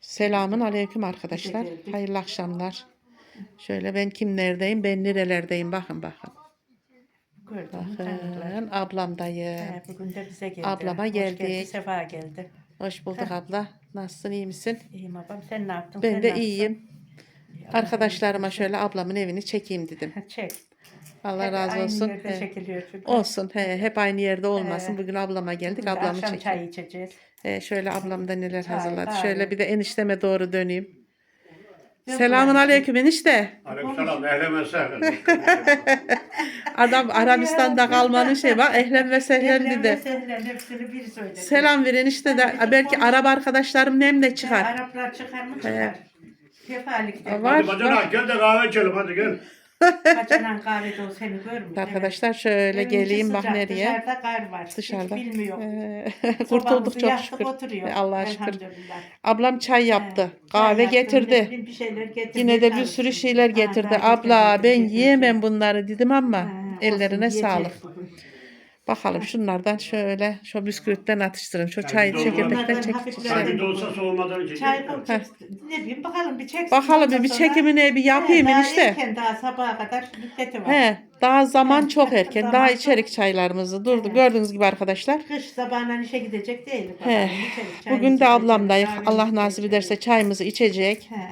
Selamun aleyküm arkadaşlar. Hayırlı akşamlar. Şöyle ben kimlerdeyim, ben nerelerdeyim bakın bakın. Bakın ablamdayım. He, bugün de bize geldi. Ablama Hoş geldik. geldi, sefa geldi. Hoş bulduk abla. Nasılsın, iyi misin? İyiyim abam. Sen ne yaptın? Ben Sen de nasılsın? iyiyim. İyi, Arkadaşlarıma şöyle ablamın evini çekeyim dedim. Çek. Allah Hep razı aynı olsun. yerde He. çekiliyor çünkü. Olsun. He, hep aynı yerde olmasın. Bugün ablama geldik. Ablamı Akşam çekeyim. çay içeceğiz. He, şöyle ablam da neler hazırladı. kahve. Şöyle bir de enişteme doğru döneyim. Selamun aleyküm enişte. Aleykümselam, ehlen ve sehlen. Adam Arabistan'da kalmanın şey var. Ehlen ve sehlen Ehlen ve dedi. sehlen hepsini bir söyledi. Selam verin işte de belki Arap arkadaşlarım nemle çıkar. Araplar çıkar mı çıkar. Kefalikte. Var. Hadi bacanak gel de kahve içelim hadi gel. Kaçanan kahvede o seni görmüyor. Arkadaşlar şöyle içi geleyim bak sıcak, nereye. Dışarıda kar var. Dışarıda. Hiç bilmiyor. Ee, Sobamızı Kurtulduk çok yaktık, şükür. Oturuyor. Ee, Allah'a şükür. Elhamdülillah. Ablam çay yaptı. He, Kahve çay ne getirdi. bileyim, Bir şeyler getirdi. Yine de bir sürü şeyler getirdi. Abla ben yiyemem bunları dedim ama ellerine sağlık. Bakalım şunlardan şöyle şu bisküvitten atıştırın. Şu çay Çay çekirdekten Bunlardan çekip hafifler- Çay bir içelim. de olsa soğumadan içecek. Çay koyacak. Ne bileyim bakalım bir çeksin. Bakalım bir, bir sonra- çekimini bir yapayım He, daha enişte. erken daha sabaha kadar müddeti var. He, daha zaman He, çok erken. zaman Daha çok- içerik çaylarımızı durdu. He. Gördüğünüz gibi arkadaşlar. Kış sabahından işe gidecek değil. He. Bugün de ablamdayız. Allah nasip ederse çayımızı içecek. He.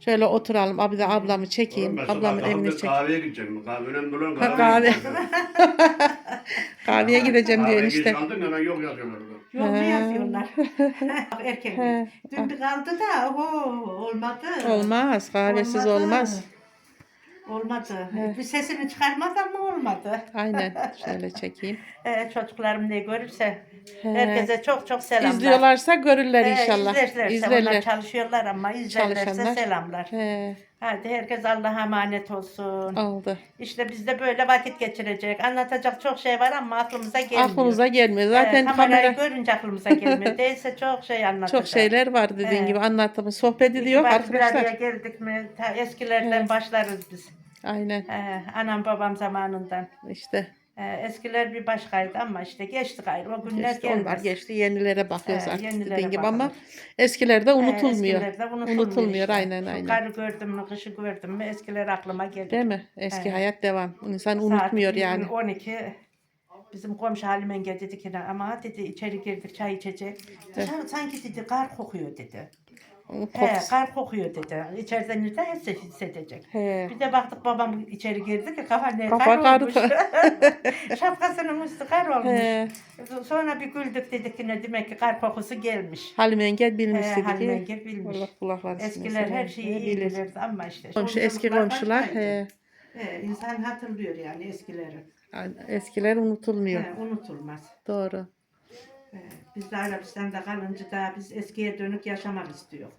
Şöyle oturalım. Abi de ablamı çekeyim. Oğlum ben Ablamın sabah evini kalkıp çek. Kahveye gideceğim. Kahve önemli olan Ha, kahve. kahve. Kahveye gideceğim diyor Kahveye geç işte. kaldın hemen yok yazıyorlar. orada. Yazıyorlar? Erken. He. Dün kaldı da oho, olmadı. Olmaz. Kahvesiz Olmadı. olmaz. Olmadı. Bir sesini çıkarmaz ama olmadı. Aynen. Şöyle çekeyim. Ee, çocuklarım ne görürse He. herkese çok çok selamlar. İzliyorlarsa görürler Ee, inşallah. izlerlerse, onlar İzlerler. çalışıyorlar ama izlerlerse Çalışanlar. selamlar. He, Hadi herkes Allah'a emanet olsun. oldu. İşte biz de böyle vakit geçirecek. Anlatacak çok şey var ama aklımıza gelmiyor. Aklımıza gelmiyor. Ee, Zaten kamerayı kamera görünce aklımıza gelmiyor. Değilse çok şey anlatacak. çok şeyler var dediğin He. gibi anlatımı. Sohbet ediyor bacı bir araya arkadaşlar. geldik mi ta eskilerden Evet. başlarız biz. Aynen. Ee, anam babam zamanından. İşte Ee, eskiler bir başkaydı ama işte geçti gayrı. O günler geçti, gelmez. onlar geçti. Yenilere bakıyoruz He, artık yenilere dediğin gibi ama eskilerde unutulmuyor. Ee, eskilerde unutulmuyor, Unutulmuyor, işte. aynen, aynen. Karı gördüm mü, kışı gördüm mü eskiler aklıma geldi. Değil mi? Eski He. hayat devam. İnsan Saat unutmuyor yani. 12 bizim komşu Halime gel dedi ki ama dedi içeri girdik çay içecek. Sen- Sanki dedi kar kokuyor dedi. He, kokusu. kar kokuyor dedi. İçeriden nereden hisse- hissedecek. He. Bir de baktık babam içeri girdi ki kafa ne Kafa kar olmuş. Şapkasının üstü kar olmuş. He. Sonra bir güldük dedik ki ne demek ki kar kokusu gelmiş. Halim Engel bilmiş He, dedi ki. Engel bilmiş. Allah kulaklar Eskiler her şeyi iyi bilirdi ama işte. Komşu, eski komşular he, He, insan hatırlıyor yani eskileri. eskiler unutulmuyor. He, unutulmaz. Doğru. Biz de Arabistan'da kalınca da biz eskiye dönük yaşamak istiyor.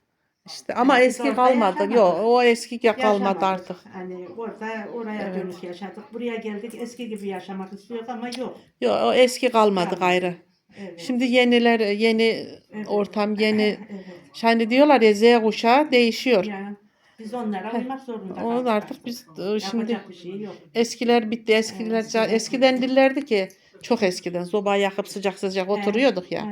İşte ama Biz eski orada kalmadı. yaşamadık. Yok o eski kalmadı Yaşamadık. artık. Hani orada oraya Evet. dönük yaşadık. Buraya geldik eski gibi yaşamak istiyor ama yok. Yok o eski kalmadı Kalmadı. gayrı. Evet. Şimdi yeniler yeni Evet. ortam yeni Evet. Şimdi diyorlar ya Z kuşağı değişiyor. Ya, biz onlara uymak zorunda Onu kaldık artık biz e, şimdi Yapacak bir şey yok. eskiler bitti. Eskiler Evet. eskiden dillerdi ki çok eskiden soba yakıp sıcak sıcak oturuyorduk ya.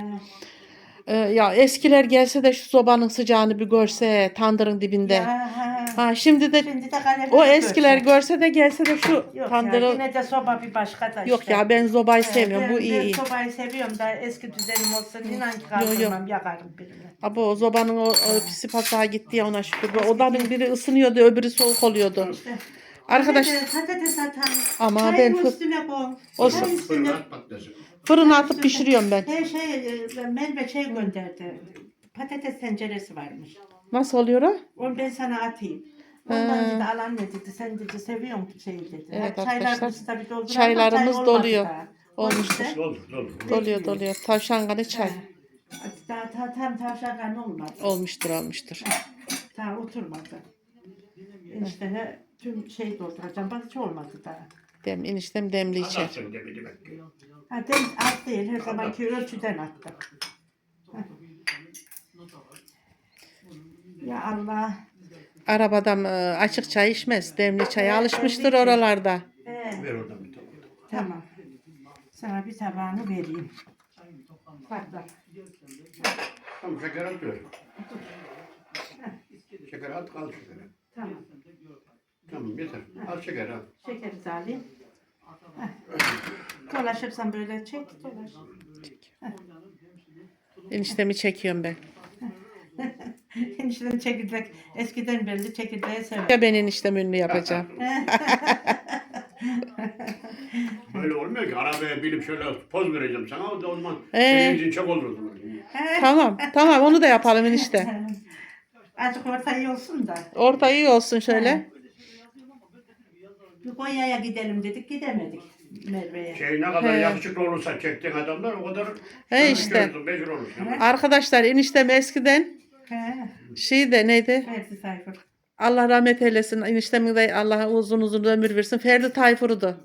Ee, ya eskiler gelse de şu sobanın sıcağını bir görse tandırın dibinde. ya, ha. Şimdi de Şimdi de kalem o eskiler görse de gelse de şu Yok ya, tandırı yine de soba bir başka da Yok işte. ya ben zobayı Evet, sevmiyorum. Bu ben- iyi Ben iyi. sobayı seviyorum da eski düzenim olsun. İnan ki yok. kaldırmam yakarım birini. Abi o zobanın o, o pisi pasağı gitti ya ona şükür. Bu Odanın biri ısınıyordu öbürü soğuk oluyordu. İşte. Arkadaş Patates, patates atan. Ama çayın ben fı- üstüne koy. Olsun. Üstüne. Fırına atıp pişiriyorum ben. Her şey e, Merve şey gönderdi. Patates tenceresi varmış. Nasıl oluyor o? Onu ben sana atayım. Ondan dedi alan ne dedi sen dedi seviyor musun şeyi dedi. Evet Ha, arkadaşlar, çaylarımızı tabii dolduralım. çaylarımız Çay olmadı doluyor. daha. Olmuştur. işte. Doldur doldur. Doluyor doluyor. Tavşan kanı çay. Ha, Daha, daha tam tavşan kanı olmadı. Olmuştur olmuştur. Daha oturmadı. İşte he, tüm şey dolduracağım. Bak hiç olmadı daha. Dem, eniştem demli içer. Gibi demek ki. Ha, ben at değil her zamanki ölçüden attım. Heh. Ya Allah. Arabadan e, açık çay içmez. Demli çaya alışmıştır oralarda. Ee, Ver oradan bir tane. tamam. Sana bir tabağını vereyim. Bak bak. Tamam şeker atıyor. Şeker at al şekeri. Tamam. Tamam yeter. Al şeker al. Şekeri alayım. Heh. Dolaşırsan böyle çek dolaş. Eniştemi çekiyorum ben. Enişten çekirdek eskiden belli çekirdeği sever. Ya ben eniştem ünlü yapacağım. Öyle olmuyor ki arabaya binip şöyle poz vereceğim sana o da o zaman Ee? senin için çok olur o zaman. tamam tamam onu da yapalım enişte. Azıcık orta iyi olsun da. Orta iyi olsun şöyle. Bir Konya'ya gidelim dedik gidemedik Merve'ye. Şey ne kadar He. yakışıklı olursa çektiğin adamlar o kadar He işte. Mecbur olursun. Arkadaşlar eniştem eskiden He. şey de neydi? Ferdi Tayfur. Allah rahmet eylesin. Eniştemin de Allah uzun uzun ömür versin. Ferdi Tayfur'du.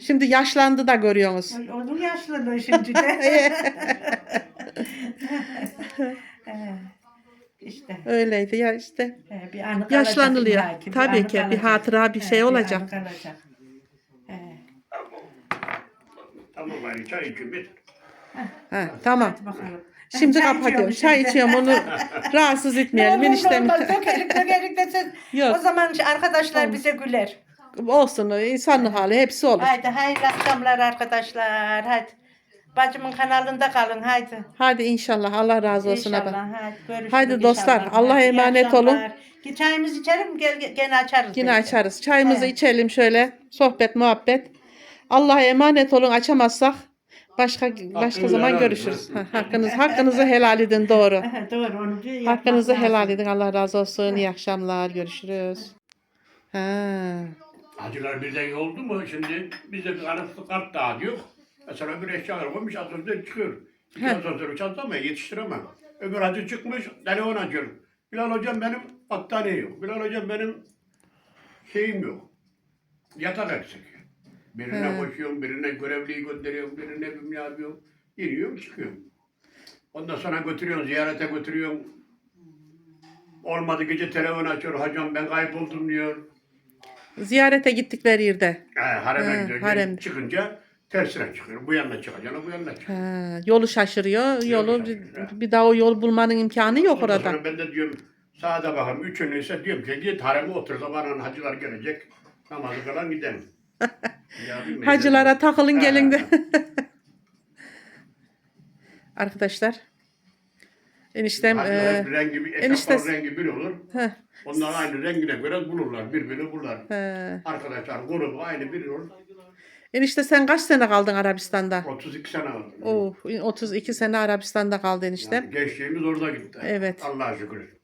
Şimdi yaşlandı da görüyorsunuz. Onun yaşlılığı şimdi de. He. işte Öyleydi ya işte. he, bir anı kalacak Yaşlanılıyor. illa ki, Tabii anı ki bir kalacak. hatıra bir He, şey anı olacak. kalacak. He. Tamam bari çay için bir. Ha, tamam. Hadi bakalım. Şimdi Çay kapatıyorum. içiyorum Çay şimdi. içiyorum onu rahatsız etmeyelim Ne olur eniştem. olmaz, Dökerik dökerik desen. Yok. O zaman arkadaşlar bize güler. Olsun insanlık hali hepsi olur. Haydi hayırlı akşamlar arkadaşlar. Haydi. Bacımın kanalında kalın haydi. Hadi inşallah Allah razı olsun abi. İnşallah. Haydi, görüşürüz Haydi dostlar, inşallah. Allah'a iyi emanet olun. akşamlar. Ki çayımızı içelim gel, gel- gene açarız. Yine belki. açarız. Çayımızı He. içelim şöyle. Sohbet, muhabbet. Allah'a emanet olun. Açamazsak başka başka zaman helal görüşürüz. edin. Ha, hakkınız hakkınızı helal edin doğru. Doğru onu bir yapmak Hakkınızı lazım. helal edin. Allah razı olsun. İyi akşamlar. Görüşürüz. Ha. Hacılar birden oldu mu şimdi bize bir anasını kart dağıtıyor. Mesela bir eşyalar koymuş asansör çıkıyor. İki He. asansörü çantamaya yetiştiremem. Öbür hacı çıkmış telefon açıyor. Bilal hocam benim battaniye yok. Bilal hocam benim şeyim yok. Yatak eksik. Birine He. koşuyorum, birine görevliyi gönderiyorum, birine bilmem ne yapıyorum. Giriyorum, çıkıyorum. Ondan sonra götürüyorsun, ziyarete götürüyorsun. Olmadı gece telefon açıyor, hocam ben kayboldum diyor. Ziyarete gittikleri yerde. He, hareme He, gidiyor. haremde. Çıkınca tersine çıkıyor. Bu yanına çıkacaksın, bu yanına çıkıyor. Ha, yolu şaşırıyor. Yolu şaşırıyor. bir daha o yol bulmanın imkanı yok Ondan orada. sonra ben de diyorum sağda bakalım. Üçünü ise diyorum ki git hareme otur. Zamanın hacılar gelecek. Namazı kılan gidelim. Ya bilmiyorum. Hacılara takılın Ha. gelin de. Arkadaşlar. Eniştem Hacılar e, hep rengi, bir- enişte- esnafların rengi bir olur. heh, Onlar aynı rengine göre bulurlar. Birbirini bulurlar. he. Arkadaşlar grubu aynı bir olur. Enişte sen kaç sene kaldın Arabistan'da? 32 sene oldu. Oh, 32 sene Arabistan'da kaldı eniştem. Yani gençliğimiz orada gitti. Evet. Allah'a şükür.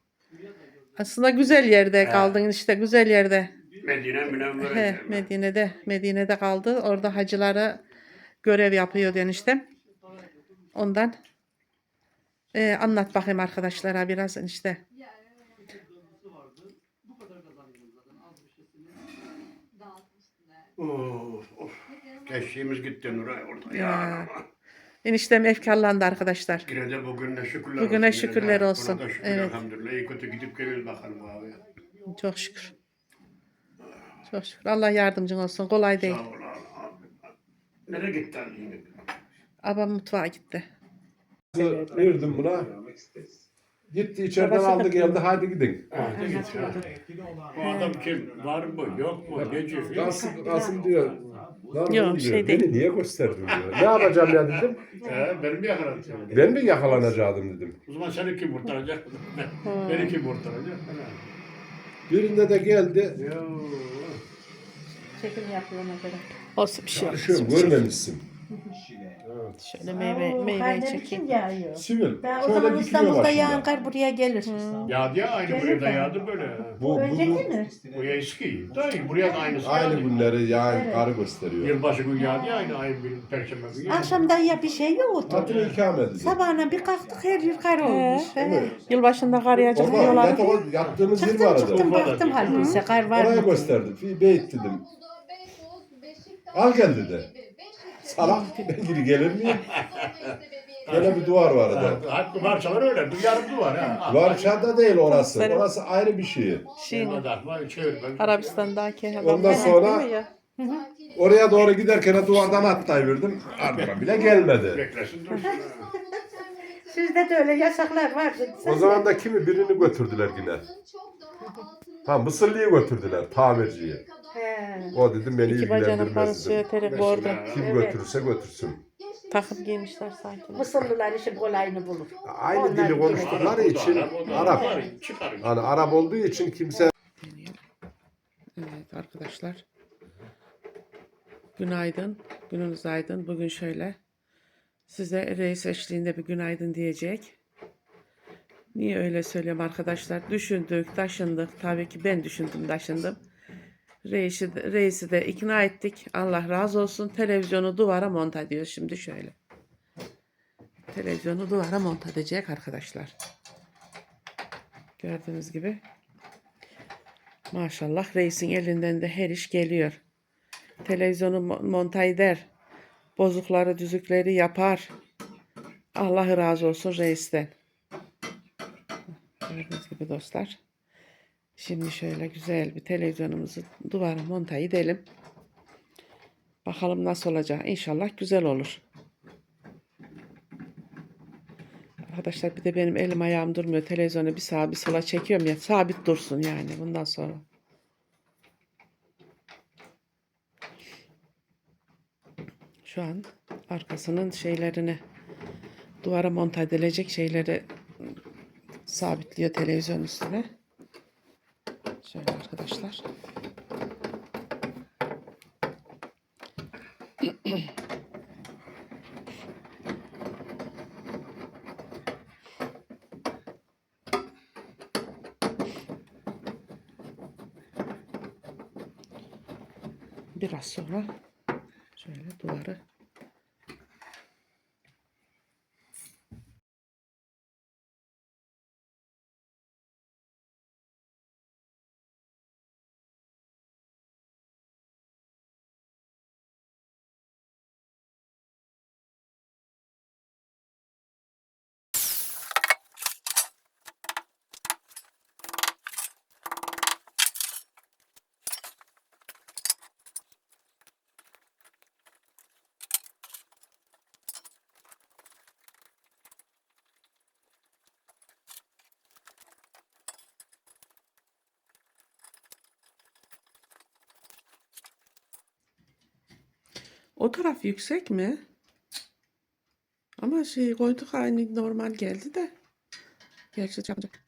Aslında güzel yerde He. kaldın işte güzel yerde. Medine münevvere. He. Medine'de Medine'de kaldı. Orada hacılara görev yapıyor eniştem. Ondan Ee, anlat bakayım arkadaşlara biraz işte. Of of. Gençliğimiz gitti Nuray orada. Ya. Ya. Eniştem efkarlandı arkadaşlar. Yine de bugüne şükürler Bugüne olsun. Yine de şükürler buna olsun. da şükür Evet. elhamdülillah. İyi kötü gidip geliyoruz bakalım abi. Çok şükür. Çok şükür. Allah yardımcın olsun. Kolay değil. Sağ ol abi. Nereye gitti yine? Abam mutfağa gitti. Verdim buna. Gitti içeriden Babası aldı geldi hadi gidin. Hadi git ya. Bu adam kim? Var mı? Yok mu? Gece. Kasım, Kasım diyor. Yok, diyor, şey beni değil. niye gösterdin diyor. Ne yapacağım ya dedim. He, benim bir yakalanacağım. Ben mi yakalanacaktım dedim. O zaman seni kim kurtaracak? Beni kim kurtaracak? Birinde de geldi. Yo. Çekim ona göre. Olsun bir şey olmaz. Çalışıyorum görmemişsin. Şöyle meyve, Oo, meyve kar ne çekeyim. yağıyor. Sivil. Ben o Şöyle zaman dikiliyor İstanbul'da yağan kar buraya gelir. Yağdı ya aynı buraya da yağdı böyle. Bu, bu, Önceki bu mi? Bu ya eski. Dayı buraya da aynısı aynı yağdı. günleri yağın karı gösteriyor. Yılbaşı günü yağdı ya aynı aynı gün perşembe günü. yağdı. Akşamdan ya bir şey yoktu. Tatile ikame edildi. Sabahına bir kalktık her yer kar olmuş. Evet. Yılbaşında kar yağacak Orada diyorlar. yatak, yattığımız yer Çıktım vardı. çıktım Urfa'da baktım halbuki kar var Oraya mı? gösterdi. Fi beyt dedim. Al gel dedi. Salak ben geri gelir miyim? Gene bir duvar var orada. Hakkı parçalar öyle. Bir yarım duvar ha. Varşada değil orası. Senin- Orası ayrı bir şey. Şey. Arabistan'daki adam. Ondan sonra- değil mi ya? Oraya doğru giderken duvardan atlayıverdim. Ardıma bile gelmedi. Beklesin dursun. Sizde de öyle yasaklar var. O zaman da kimi birini götürdüler yine. Ha Mısırlı'yı götürdüler tamirciye. He. O dedim beni İki ilgilendirmez dedim. yeterek orada. Kim Evet. götürürse götürsün. Takım giymişler sanki. Mısırlılar işin kolayını bulur. Aynı Onlar dili konuştukları Arap, o da için Arap, o da Arap. Arap. Çıkarın. Hani Arap olduğu için kimse. Evet arkadaşlar. Günaydın. Gününüz aydın. Bugün şöyle. Size reis eşliğinde bir günaydın diyecek. Niye öyle söylüyorum arkadaşlar? Düşündük, taşındık. Tabii ki ben düşündüm, taşındım. Reisi, de- reisi de ikna ettik. Allah razı olsun. Televizyonu duvara monte ediyor şimdi şöyle. Televizyonu duvara monte edecek arkadaşlar. Gördüğünüz gibi. Maşallah reisin elinden de her iş geliyor. Televizyonu mo- monte eder. Bozukları düzükleri yapar. Allah razı olsun reisten. Gördüğünüz gibi dostlar. Şimdi şöyle güzel bir televizyonumuzu duvara monte edelim. Bakalım nasıl olacak. İnşallah güzel olur. Arkadaşlar bir de benim elim ayağım durmuyor. Televizyonu bir sağa bir sola çekiyorum ya. Sabit dursun yani bundan sonra. Şu an arkasının şeylerini duvara monte edilecek şeyleri sabitliyor televizyon üstüne. Şöyle arkadaşlar. Biraz sonra şöyle duvarı O taraf yüksek mi? Ama şey koyduk aynı normal geldi de. Gerçi yapacak.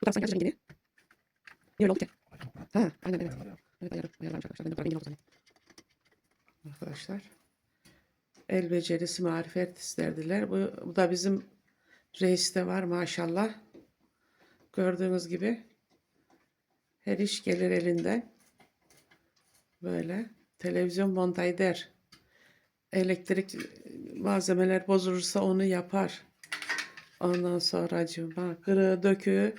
Bu taraf sanki acaba geliyor. Niye oldu ki? Ha, aynen evet. Evet ayarım, ayarlamış arkadaşlar. Ben de bu yine oldu. Arkadaşlar. El becerisi marifet isterdiler. Bu, bu da bizim reiste var maşallah. Gördüğünüz gibi her iş gelir elinden. Böyle televizyon monte eder. Elektrik malzemeler bozulursa onu yapar. Ondan sonra acaba kırığı döküğü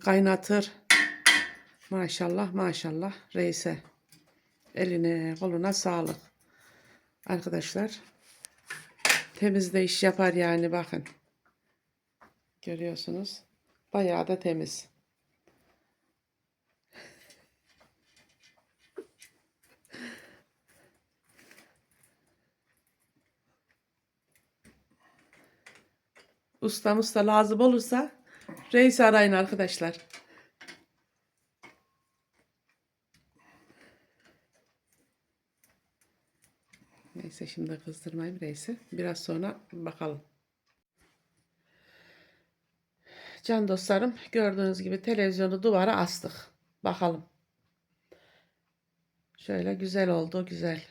kaynatır. Maşallah maşallah reise. Eline koluna sağlık. Arkadaşlar temizde iş yapar yani bakın. Görüyorsunuz. Bayağı da temiz. Ustam usta lazım olursa reis arayın arkadaşlar. Neyse şimdi kızdırmayayım reisi. Biraz sonra bakalım. Can dostlarım gördüğünüz gibi televizyonu duvara astık. Bakalım. Şöyle güzel oldu güzel.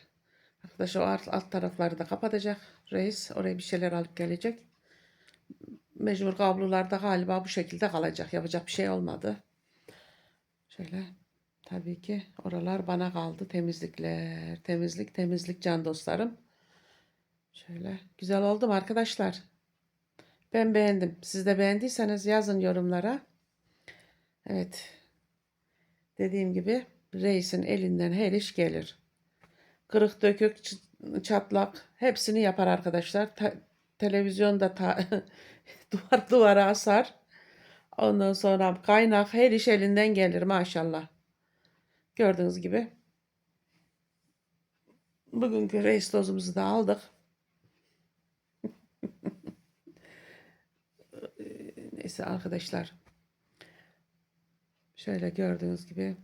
Arkadaş o alt, alt tarafları da kapatacak. Reis oraya bir şeyler alıp gelecek. Mecbur kablolar da galiba bu şekilde kalacak. Yapacak bir şey olmadı. Şöyle tabii ki oralar bana kaldı. Temizlikler. Temizlik temizlik can dostlarım. Şöyle güzel oldu arkadaşlar? Ben beğendim. Siz de beğendiyseniz yazın yorumlara. Evet. Dediğim gibi reisin elinden her iş gelir. Kırık dökük çatlak hepsini yapar arkadaşlar. Ta- televizyonda ta- duvar duvara asar. Ondan sonra kaynak her iş elinden gelir maşallah. Gördüğünüz gibi. Bugünkü reis dozumuzu da aldık. Neyse arkadaşlar. Şöyle gördüğünüz gibi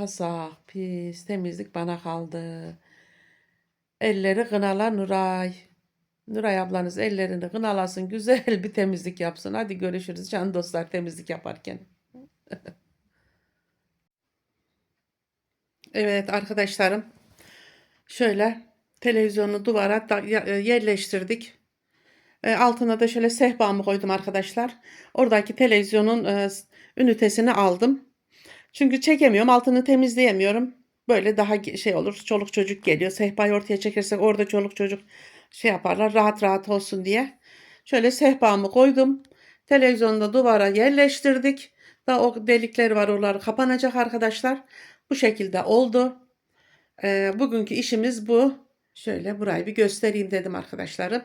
pasak, pis, temizlik bana kaldı. Elleri kınala Nuray. Nuray ablanız ellerini kınalasın, güzel bir temizlik yapsın. Hadi görüşürüz can dostlar temizlik yaparken. Evet arkadaşlarım. Şöyle televizyonu duvara e, yerleştirdik. E, altına da şöyle sehpamı koydum arkadaşlar. Oradaki televizyonun e, ünitesini aldım. Çünkü çekemiyorum, altını temizleyemiyorum. Böyle daha şey olur. Çoluk çocuk geliyor. Sehpayı ortaya çekersek orada çoluk çocuk şey yaparlar. Rahat rahat olsun diye. Şöyle sehpamı koydum. Televizyonu da duvara yerleştirdik. Da o delikler var oralar kapanacak arkadaşlar. Bu şekilde oldu. Ee, bugünkü işimiz bu. Şöyle burayı bir göstereyim dedim arkadaşlarım.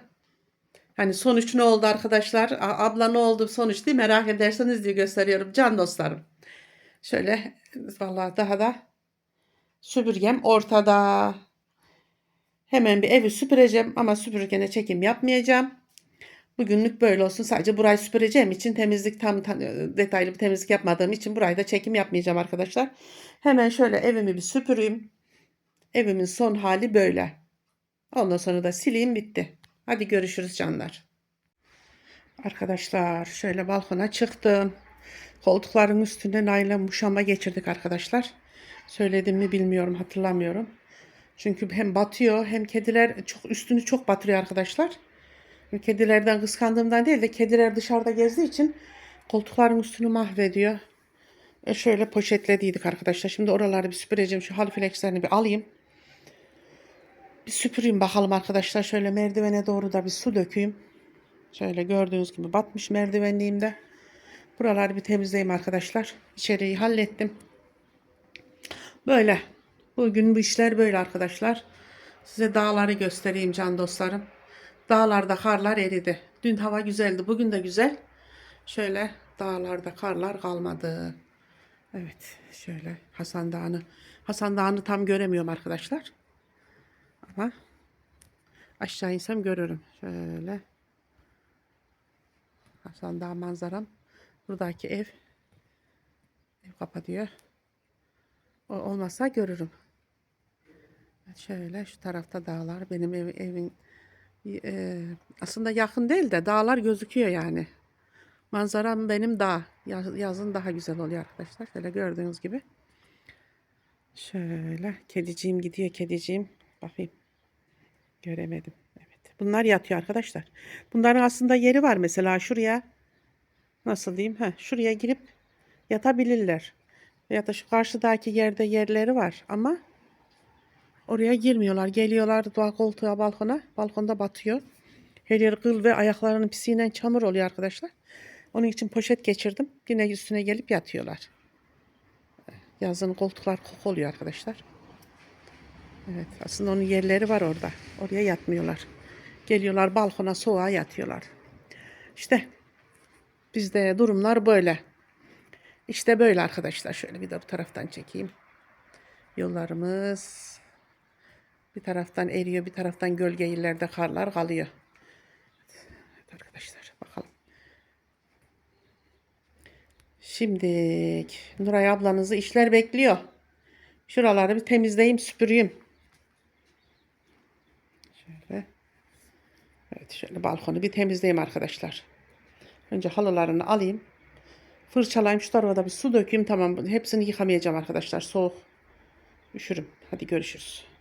Hani sonuç ne oldu arkadaşlar? Abla ne oldu sonuç diye merak ederseniz diye gösteriyorum can dostlarım. Şöyle vallahi daha da süpürgem ortada. Hemen bir evi süpüreceğim ama süpürgene çekim yapmayacağım. Bugünlük böyle olsun. Sadece burayı süpüreceğim için temizlik tam, tam detaylı bir temizlik yapmadığım için burayı da çekim yapmayacağım arkadaşlar. Hemen şöyle evimi bir süpüreyim. Evimin son hali böyle. Ondan sonra da sileyim bitti. Hadi görüşürüz canlar. Arkadaşlar şöyle balkona çıktım. Koltukların üstünde naylon muşamba geçirdik arkadaşlar. Söyledim mi bilmiyorum hatırlamıyorum. Çünkü hem batıyor hem kediler çok üstünü çok batırıyor arkadaşlar. Kedilerden kıskandığımdan değil de kediler dışarıda gezdiği için koltukların üstünü mahvediyor. E şöyle poşetlediydik arkadaşlar. Şimdi oraları bir süpüreceğim. Şu halı flexlerini bir alayım. Bir süpüreyim bakalım arkadaşlar. Şöyle merdivene doğru da bir su dökeyim. Şöyle gördüğünüz gibi batmış merdivenliğimde. Buraları bir temizleyeyim arkadaşlar. İçeriği hallettim. Böyle. Bugün bu işler böyle arkadaşlar. Size dağları göstereyim can dostlarım. Dağlarda karlar eridi. Dün hava güzeldi. Bugün de güzel. Şöyle dağlarda karlar kalmadı. Evet. Şöyle Hasan Dağı'nı. Hasan Dağı'nı tam göremiyorum arkadaşlar. Ama aşağı insem görürüm. Şöyle. Hasan Dağı manzaram. Buradaki ev. Ev kapatıyor. O olmazsa görürüm. Şöyle şu tarafta dağlar. Benim ev, evin e, aslında yakın değil de dağlar gözüküyor yani. Manzaram benim dağ. Yaz- Yazın daha güzel oluyor arkadaşlar. Şöyle gördüğünüz gibi. Şöyle kediciğim gidiyor kediciğim. Bakayım. Göremedim. Evet. Bunlar yatıyor arkadaşlar. Bunların aslında yeri var mesela şuraya. Nasıl diyeyim? Heh, şuraya girip yatabilirler. Ya da şu karşıdaki yerde yerleri var ama oraya girmiyorlar. Geliyorlar doğa koltuğa balkona. Balkonda batıyor. Her yer kıl ve ayaklarının pisiğinden çamur oluyor arkadaşlar. Onun için poşet geçirdim. Yine üstüne gelip yatıyorlar. Yazın koltuklar koku oluyor arkadaşlar. Evet aslında onun yerleri var orada. Oraya yatmıyorlar. Geliyorlar balkona soğuğa yatıyorlar. İşte bizde durumlar böyle. İşte böyle arkadaşlar. Şöyle bir de bu taraftan çekeyim. Yollarımız bir taraftan eriyor, bir taraftan gölge yerlerde karlar kalıyor. Evet arkadaşlar bakalım. Şimdi Nuray ablanızı işler bekliyor. Şuraları bir temizleyeyim, süpüreyim. Şöyle. Evet şöyle balkonu bir temizleyeyim arkadaşlar. Önce halılarını alayım. Fırçalayayım şu tarafa bir su dökeyim. Tamam hepsini yıkamayacağım arkadaşlar. Soğuk. Üşürüm. Hadi görüşürüz.